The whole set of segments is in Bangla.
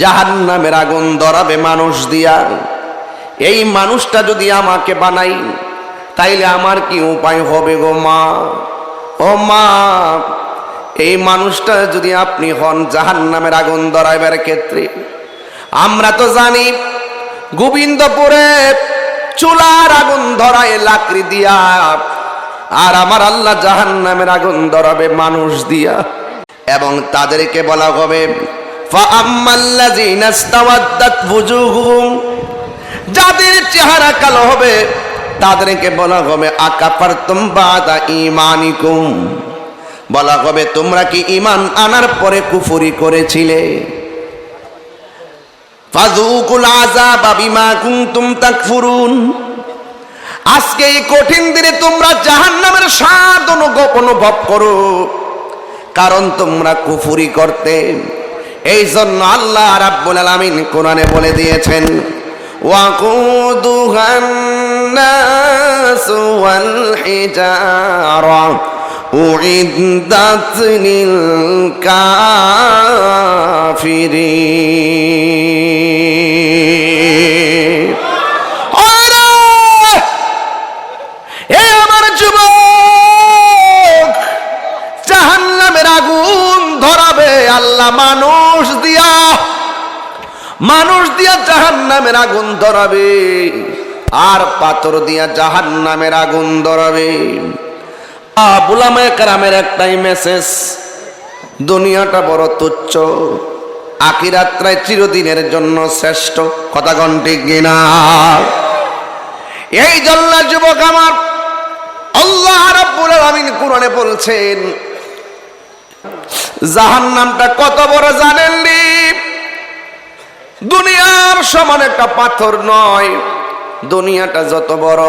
জাহান নামের আগুন দরাবে মানুষ দিয়া। এই মানুষটা যদি আমাকে বানাই, তাইলে আমার কি উপায় হবে গো মা? ও মা, এই মানুষটা যদি আপনি হন জাহান নামের আগুন দরাইবার ক্ষেত্রে, আমরা তো জানি গোবিন্দপুরে চুলার আগুন ধরায় লাকড়ি দিয়া, আর আমার আল্লাহ জাহান নামের আগুন দরাবে মানুষ দিয়া। এবং তাদেরকে বলা হবে যাদের চেহারা কালো হবে, তাদেরকে বলা হবে আকাফার তুমবাদা ইমানিকুম বলা হবে, তোমরা কি ইমান আনার পরে কুফুরি করেছিলে? ফাযুকুল আযাব বিমা কুনতুম তাকফুরুন। আজকে এই কঠিন দিনে তোমরা জাহান্নামের স্বাদ অনুভব করো, কারণ তোমরা কুফুরি করতে। এই জন্য আল্লাহ রাব্বুল আলামিন কোরআনে বলে দিয়েছেন ওয়াকুদুহান নাস ওয়াল হিজারা উইদ্দাত লিল কাফিরিন! এ আমার যুবক, জাহান্নামের আগুন ধরাবে আল্লাহ দিয়া মানুষ দিয়া জাহান্নামের আগুন ধরাবে, আর পাথর দিয়া জাহান্নামের আগুন ধরাবে। বুলামায় কারামের একটাই মেসেজ দুনিয়াটা বড় তুচ্ছ, আখিরাত্রায় চিরদিনের জন্য শ্রেষ্ঠ। কথা ঘন্টি কিনা? এই জন্য যুবক আমার, আল্লাহ রাব্বুল আলামিন কোরআনে বলছেন, জাহান্নামটা কত বড় জানেন নি দুনিয়ার সমান একটা পাথর নয়, দুনিয়াটা যত বড়,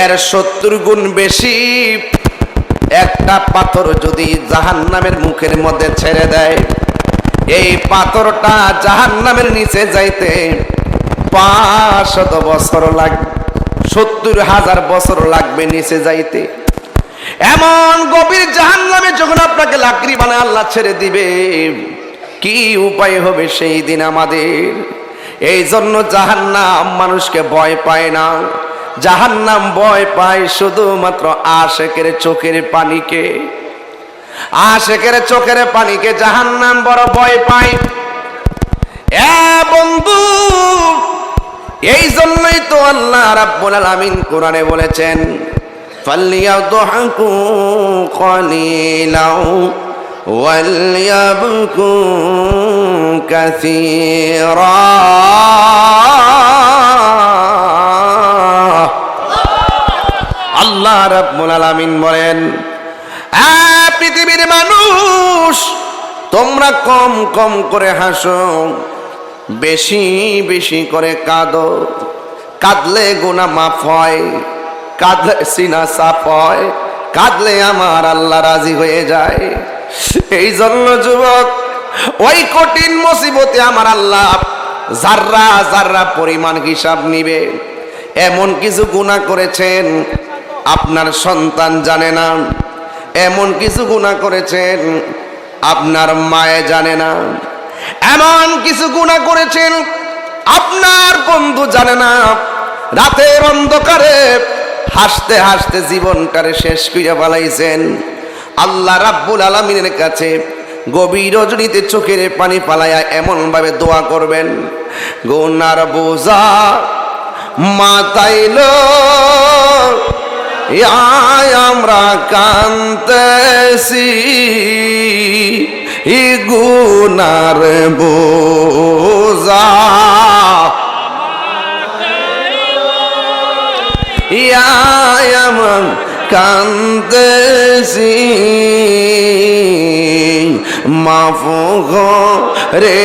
এর সত্তর গুণ বেশি। একটা পাথর যদি জাহান্নামের মুখের মধ্যে ছেড়ে দেয়, এই পাথরটা জাহান্নামের নিচে যাইতে পাঁচশত বছর লাগবে সত্তর হাজার বছর লাগবে নিচে যাইতে। এমন গভীর জাহান নামে যখন আপনাকে লাকড়ি বানায় আল্লাহ ছেড়ে দিবে কি উপায় হবে সেই দিন আমাদের? এই জন্য জাহান্নাম মানুষকে ভয় পায় না। জাহান্নাম ভয় পায় শুধুমাত্র আশেকের চোখের পানিকে। আশেকের চোখের পানিকে জাহান্নাম বড় ভয় পায়। এ বন্ধু এই জন্যই তো আল্লাহ রাব্বুল আলামিন কোরআনে বলেছেন ফালিয়াদহাকু কলিলাও ওয়ালিয়াবকু কাসীরা আল্লাহ রাব্বুল আলামিন বলেন পৃথিবীর মানুষ, তোমরা কম কম করে হাসো, বেশি বেশি করে কাঁদো। কাঁদলে গুণা মাফ হয়, কাঁদলে সিনা সাফ হয় কাঁদলে আমার আল্লাহ রাজি হয়ে যায়। এই জন্য যুবক, ওই কঠিন মুসিবতে আমার আল্লাহ জাররা জাররা পরিমাণ হিসাব নিবে, এমন কিছু গুণা করেছেন, আপনার সন্তান জানে না। এমন কিছু গুণা করেছেন, আপনার মায়ে জানে না। এমন কিছু গুণা করেছেন, আপনার বন্ধু জানে না। রাতের অন্ধকারে হাসতে হাসতে জীবনটারে শেষ করে পালাইছেন আল্লাহ রাব্বুল আলমিনের কাছে গভীর রজনীতে চোখের পানি পালায়া এমন ভাবে দোয়া করবেন গোনার বোঝা মাতাইল আমরা কান্তেছি ই গুনার বোঝা। ইয়ায় আমার কান্তেছি মাফ রে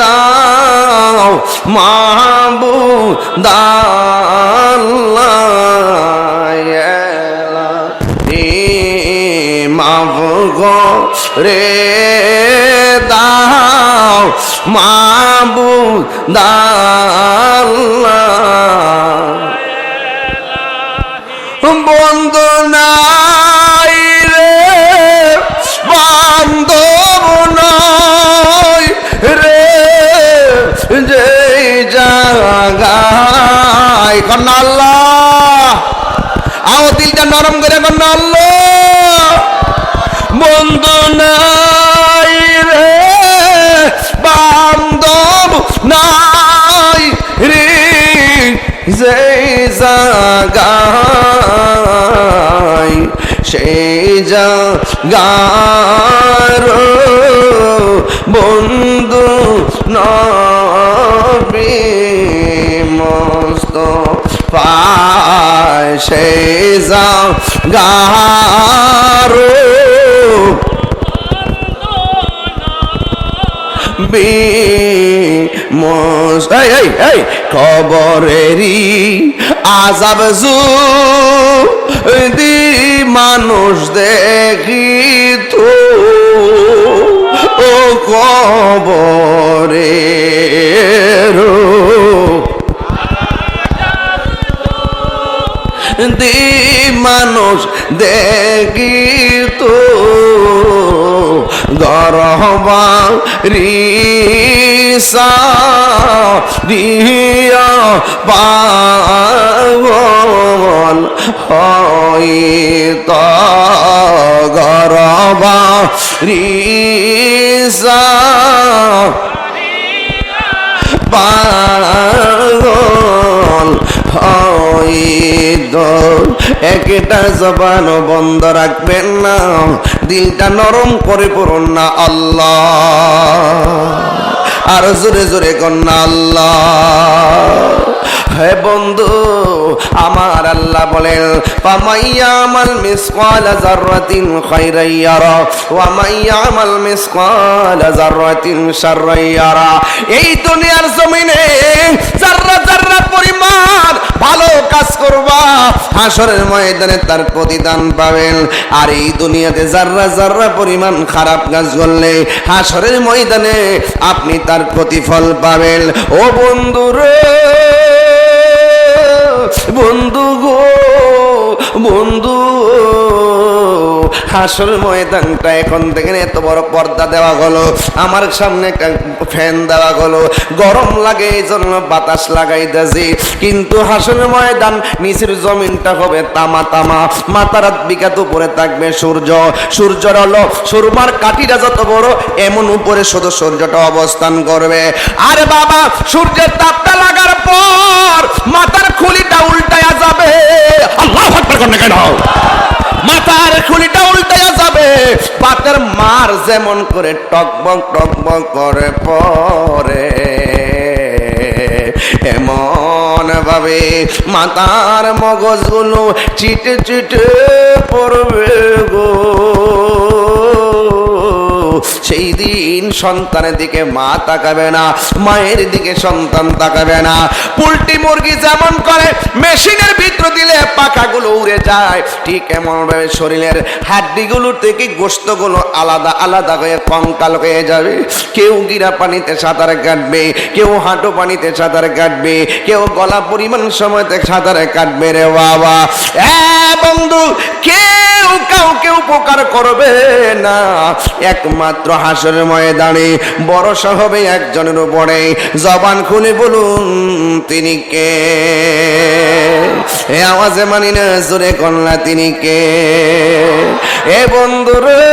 দাও মাবু মাফ রে দাও মাবু দাল্লা কন্যা আল্লাহ। আও দিলটা নরম করে কন্যা আল্লাহ। বন্ধু নাই রে, বান্ধব নাই রে যে জাগায়, সেই জাগার বন্ধু নবী মস্ত এই এই এই কবরেরই আজাব দি মানুষ দেখি তো ও কবরে দি মানুষ দেখি তো। গরবা রিসা দিয়া পাগল হইত। গরবা রিসা পাগল একটা জবান বন্ধ রাখবেন না, দিলটা নরম করে পড়ুন না আল্লাহ, আর জোরে জোরে কন্যা আল্লাহ। হে বন্ধু, আমার আল্লাহ বলেন পামাইয়ামাল মিসকাল জাররাতিন খাইরাইয়ারা ওয়া মাইয়ামাল মিসকাল জাররাতিন শাররাইয়ারা এই দুনিয়ার জমিনে জাররা জাররা পরিমাণ ভালো কাজ করবা, হাসরের ময়দানে তার প্রতিদান পাবেন। আর এই দুনিয়াতে জাররা জাররা পরিমাণ খারাপ কাজ করলে, হাসরের ময়দানে আপনি তার প্রতিফল পাবেন। ও বন্ধু রে বন্ধু গো, বন্ধু। হাসর ময়দানটা এখন দেখেন, এত বড় পর্দা দেওয়া হলো আমার সামনে একটা ফ্যান দেওয়া হলো গরম লাগে এই জন্য বাতাস লাগাইতেছি। কিন্তু হাসর ময়দান, নিচের জমিনটা হবে তামা তামা। মাতারাত বিকাত উপরে থাকবে সূর্য। সূর্যর হলো সুরমার কাঠিটা যত বড়, এমন উপরে শুধু সূর্যটা অবস্থান করবে। আরে বাবা, সূর্যের তাপটা লাগার পর মাথার খুলিটা উল্টায়া যাবে। আল্লাহ আকবার করনে কেন? মাথার খুলিটা উল্টায়া যাবে। পাতের মার যেমন করে টকবক টকবক করে পরে। এমন ভাবে মাতার মগজগুলো চিটে চিটে পড়বে গো। সেই দিন সন্তানের দিকে মা তাকাবে না, মায়ের দিকে সন্তান তাকাবে না। পোল্ট্রি মুরগি যেমন করে, মেশিনের ভিতর দিলে পাখাগুলো উড়ে যায়। ঠিক এমন ভাবে শরীরের হাড্ডিগুলো থেকে গোস্তগুলো আলাদা আলাদা হয়ে কঙ্কাল হয়ে যাবে। কেউ গিরা পানিতে সাঁতার কাটবে, কেউ হাঁটু পানিতে সাঁতার কাটবে, কেউ গলা পরিমাণ সময়তে সাঁতার কাটবে রে বাবা। এ বন্ধু, কেউ কাউকে উপকার করবে না। একমাত্র হাসর ময়দানে ভরসা হবে একজনের উপরে। জবান খুলে বলুন, তিনি কে? এ আওয়াজে মানি না, জোরে কন্যা তিনি কে? এ বন্ধুরে,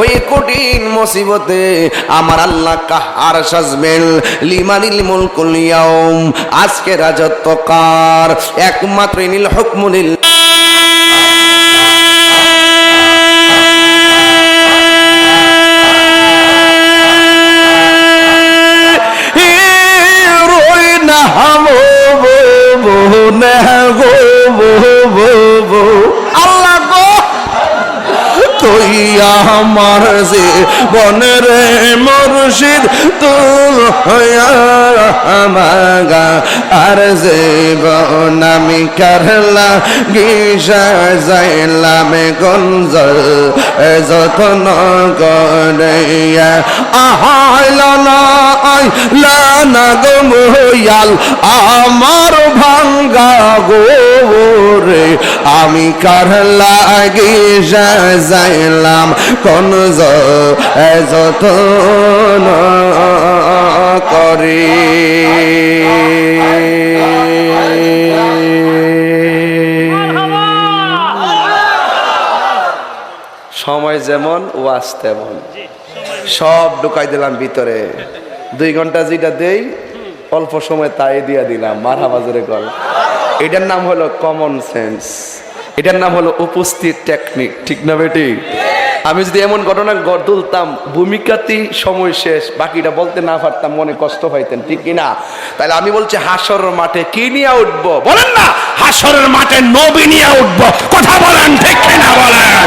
ওই কঠিন মুসিবতে আমার আল্লাহ কাহার সাজবেন? লিমানিল মুলকুল ইয়াউম, আজকে রাজত্ব কার? একমাত্র নীল হুকমুলিল বো আমার যে বনের মুর্শিদ, তুল আর যে আমি কারলা গিসা যাইলাম গঞ্জল যতন করিয়া। আহাইল না, আইলা না গো আমার ভাঙ্গা গো। ওরে আমি কার লাগে যাইলাম কোন যত করে? সময় যেমন ওয়াজ তেমন। সব ঢুকাই দিলাম ভিতরে। দুই ঘণ্টা যেটা দেই অল্প সময় তাই দিয়া দিলাম। মারহাবাজারে গল্প এটার নাম হলো কমন সেন্স এটার নাম হলো উপস্থিত টেকনিক ঠিক না বেটি? আমি যদি এমন ঘটনা তুলতাম ভূমিকাতেই সময় শেষ, বাকিটা বলতে না পারতাম, মনে কষ্ট পাইতেন, ঠিক কিনা? তাহলে আমি বলছি হাসর মাঠে কি নিয়ে উঠব? বলেন না, হাসরের মাঠে নবী নিয়ে উঠব। কথা বলেন, ঠিক কিনা বলেন?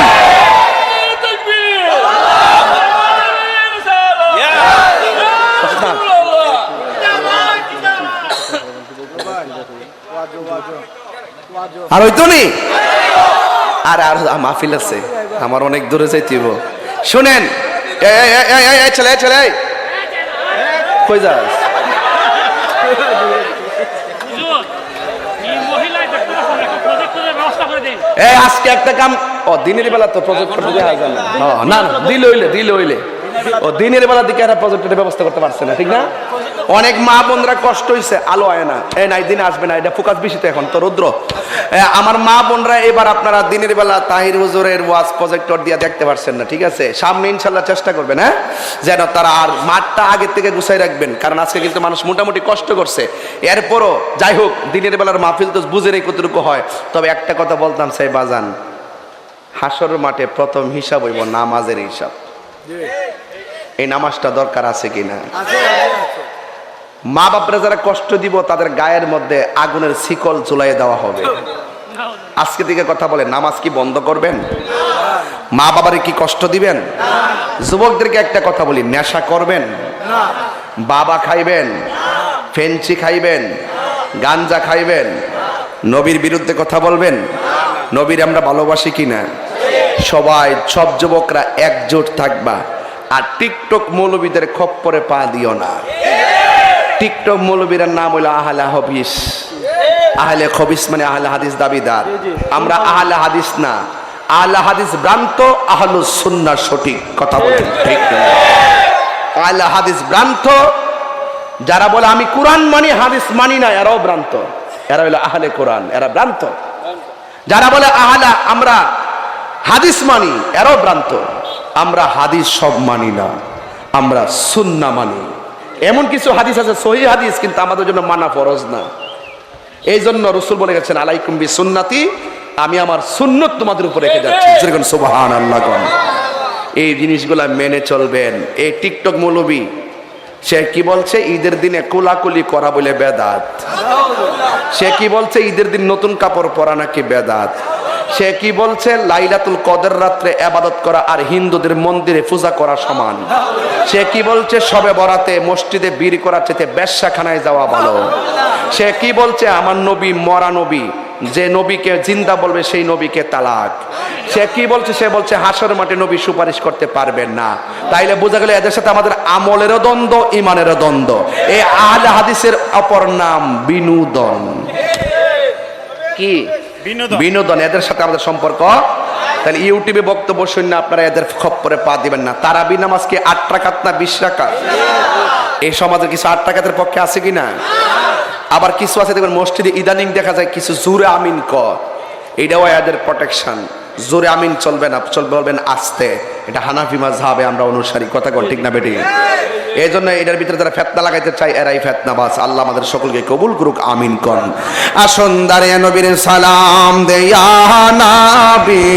আর ওই তো নি? আর আর মাহফিল আছে। আমার অনেক দূরে যাইতে হইব। শুনেন ছেলে ছেলে কই যাস? আজকে একটা কাম ও দিনের বেলা তো প্রজেক্ট করতে হ্যাঁ, না না দিল হইলে দিল হইলে। ও দিনের বেলা দিকে একটা প্রজেক্টের ব্যবস্থা করতে পারছে না, ঠিক না? অনেক মা বোনরা কষ্ট হইছে, আলো আয় না। এই নাই, দিনে আসবে না, এটা ফোকাস বেশি তো এখন, তো রুদ্র। আমার মা বোনরা এবার আপনারা দিনের বেলা তাহির হুজুরের ওয়াজ প্রজেক্টর দিয়ে দেখতে পারছেন না, ঠিক আছে? সামনে ইনশাল্লাহ চেষ্টা করবেন হ্যাঁ? যেন তারা আর মাঠটা আগের থেকে গুছাই রাখবেন, কারণ আজকে কিন্তু মানুষ মোটামুটি কষ্ট করছে। এরপরও, যাই হোক, দিনের বেলার মাহফিল তো বুঝে নেই কতটুকু হয়। তবে একটা কথা বলতাম, সেই বাজান, হাসর মাঠে প্রথম হিসাব হইব, নামাজের হিসাব। এই নামাজটা দরকার আছে কিনা? মা বাপরা যারা কষ্ট দিব তাদের গায়ের মধ্যে আগুনের শিকল ঝুলাই দেওয়া হবে। আজকে থেকে কথা বলে নামাজ কি বন্ধ করবেন? মা বাবারে কি কষ্ট দিবেন? যুবকদেরকে একটা কথা বলি নেশা করবেন? বাবা খাইবেন? ফেঞ্চি খাইবেন? গাঞ্জা খাইবেন? নবীর বিরুদ্ধে কথা বলবেন? নবীর আমরা ভালোবাসি কিনা? সবাই সব যুবকরা একজোট থাকবা। আর টিকটক মৌলবীদের খপ্পরে পা দিও না। টিকটক মৌলবীর নাম হইল আহলে হবিস আহলে খবিস মানে আহলে হাদিস দাবিদার। আমরা আহলে হাদিস না। আহলে হাদিস ভ্রান্ত আহলু সুন্নাহ সঠিক। কথা বলেন ঠিক আহলে হাদিস ভ্রান্ত যারা বলে আমি কোরআন মানি হাদিস মানি না এরাও ভ্রান্ত। এরা হলো আহলে কোরআন এরা ভ্রান্ত। যারা বলে আহলা আমরা হাদিস মানি এরাও ভ্রান্ত। আমরা হাদিস সব মানি না, আমরা সুন্না মানি। এমন কিছু হাদিস আছে, সহি হাদিস, কিন্তু আমাদের জন্য মানা ফরজ না। এই জন্য রসুল বলে গেছেন, আলাইকুম বি সুন্নাতি আমি আমার সুন্নত তোমাদের উপর রেখে যাচ্ছি। যেরকম সুবহান আল্লাহ। এই জিনিসগুলা মেনে চলবেন। এই টিকটক মৌলবী, সে কি বলছে? ঈদের দিনে কোলাকুলি করা বলে বেদাত। সে কি বলছে? ঈদের দিন নতুন কাপড় পরা নাকি বেদাত? সে কি বলছে? লাইলাতুল কদের রাত্রে আবাদত করা আর হিন্দুদের মন্দিরে পূজা করা সমান। সে কি বলছে? সবে বরাতে মসজিদে বীর করা চেতে বেশ্যাখানায় যাওয়া ভালো। সে কি বলছে? আমার নবী মরা নবী, যে নবীকে জিন্দা বলবে সেই নবীকে তালাক। সে কি বলছে? সে বলছে, হাসর মাঠে নবী সুপারিশ করতে পারবেন না। তাইলে বোঝা গেল এদের সাথে আমাদের আমলেরও দ্বন্দ্ব ইমানেরও দ্বন্দ্ব। এই আল হাদিসের অপর নাম বিনোদন। কি? বিনোদন। এদের সাথে আমাদের সম্পর্ক। তাহলে ইউটিউবে বক্তব্য শুনে আপনারা এদের খপ্পরে পা দিবেন না। তারাবি নামাজ কি আট টাকাত না বিশ টাকা এই সমাজের কিছু আট টাকাতের পক্ষে আছে কি না? আবার কিছু আছে দেখবেন মসজিদে ইদানিং দেখা যায় কিছু জুরে আমিন ক এটাও এদের প্রোটেকশন জোরে আমিন চলবে না চলবে বলবেন আস্তে। এটা হানাফি মাঝহাবে আমরা অনুসারী। কথা কন ঠিক না বেটি? এই জন্য এটার ভিতরে যারা ফেতনা লাগাইতে চায়, এরাই ফেতনা বাস আল্লাহ আমাদের সকলকে কবুল করুক, আমিন কন। আসন দাঁড়িয়ে নবীর সালাম দেয়া নাবি।